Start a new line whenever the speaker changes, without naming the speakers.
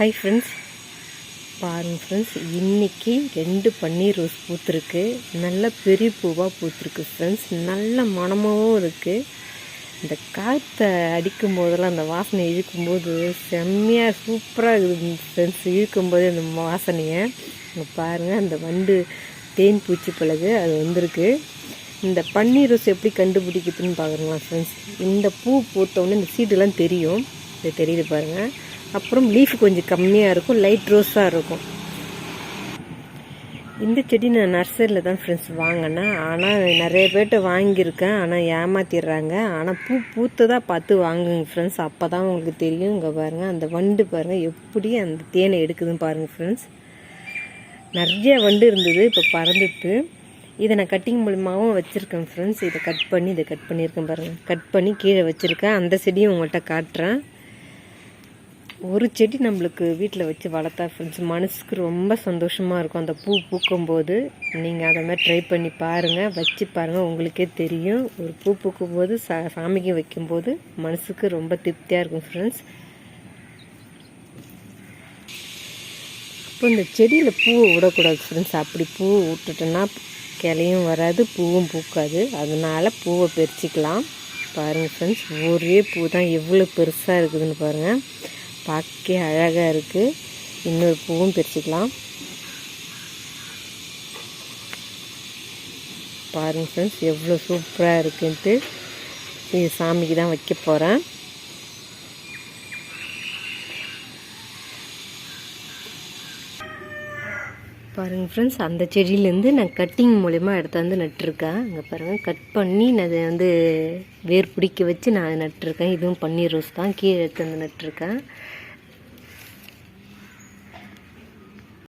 Hi friends பாருங்கள் friends இன்றைக்கி ரெண்டு பன்னீர் ரோஸ் பூத்துருக்கு. நல்ல பெரிய பூவாக பூத்துருக்கு ஃப்ரெண்ட்ஸ் நல்ல மணமாகவும் இருக்குது இந்த காற்றை அடிக்கும் போதெல்லாம் அந்த வாசனை இழுக்கும்போது செம்மையாக சூப்பராக இருக்குது ஃப்ரெண்ட்ஸ் இழுக்கும்போது அந்த வாசனையை. பாருங்கள் அந்த வண்டு தேன் பூச்சி பழகு அது வந்திருக்கு. இந்த பன்னீர் ரோஸ் எப்படி கண்டுபிடிக்குதுன்னு பார்க்குறோங்களா ஃப்ரெண்ட்ஸ் இந்த பூ பூத்தோடனே இந்த சீடெல்லாம் தெரியும். இது தெரியுது பாருங்கள் அப்புறம் லீஃப் கொஞ்சம் கம்மியாக இருக்கும் லைட் ரோஸாக இருக்கும். இந்த செடி நான் நர்சரியில் தான் ஃப்ரெண்ட்ஸ் வாங்கினேன். ஆனால் நிறைய பேர்கிட்ட வாங்கியிருக்கேன். ஆனால் ஏமாத்திடுறாங்க. ஆனால் பூ பூத்ததாக பார்த்து வாங்குங்க ஃப்ரெண்ட்ஸ் அப்போ தான் உங்களுக்கு தெரியும். இங்கே பாருங்கள் அந்த வண்டு பாருங்கள் எப்படி அந்த தேனை எடுக்குதுன்னு பாருங்கள் ஃப்ரெண்ட்ஸ் நிறைய வண்டு இருந்தது இப்போ பறந்துட்டு. இதை நான் கட்டிங் மூலியமாகவும் வச்சுருக்கேன் ஃப்ரெண்ட்ஸ் இதை கட் பண்ணி இதை கட் பண்ணியிருக்கேன் பாருங்கள் கட் பண்ணி கீழே வச்சுருக்கேன். அந்த செடியும் உங்கள்கிட்ட காட்டுறேன். ஒரு செடி நம்மளுக்கு வீட்டில் வச்சு வளர்த்தா ஃப்ரெண்ட்ஸ் மனசுக்கு ரொம்ப சந்தோஷமாக இருக்கும். அந்த பூ பூக்கும்போது நீங்கள் அதை மாதிரி ட்ரை பண்ணி பாருங்கள் வச்சு பாருங்கள் உங்களுக்கே தெரியும். ஒரு பூ பூக்கும்போது சா சாமிக்கு வைக்கும்போது மனசுக்கு ரொம்ப திருப்தியாக இருக்கும் ஃப்ரெண்ட்ஸ் இப்போ இந்த செடியில் பூவை விடக்கூடாது ஃப்ரெண்ட்ஸ் அப்படி பூ விட்டுட்டோன்னா கிளையும் வராது பூவும் பூக்காது. அதனால் பூவை பறிச்சிக்கலாம். பாருங்கள் ஃப்ரெண்ட்ஸ் ஒரே பூ தான். எவ்வளோ பெருசாக இருக்குதுன்னு பாருங்கள் பார்க்க அழகாக இருக்குது இன்னொரு பூவும் பிரிச்சுக்கலாம். பாருங்க ஃப்ரெண்ட்ஸ் எவ்வளோ சூப்பராக இருக்குன்ட்டு. இது சாமிக்கு தான் வைக்க போகிறேன் பாருங்க ஃப்ரெண்ட்ஸ் அந்த செடியிலேருந்து நான் கட்டிங் மூலயமா எடுத்தாந்து நட்டிருக்கேன். அங்கே பாருங்கள் கட் பண்ணி நான் அதை வந்து வேர் பிடிக்க வச்சு நான் நட்டிருக்கேன். இதுவும் பன்னீர் ரோஸ் தான் கீழே எடுத்து வந்து நட்டிருக்கேன்.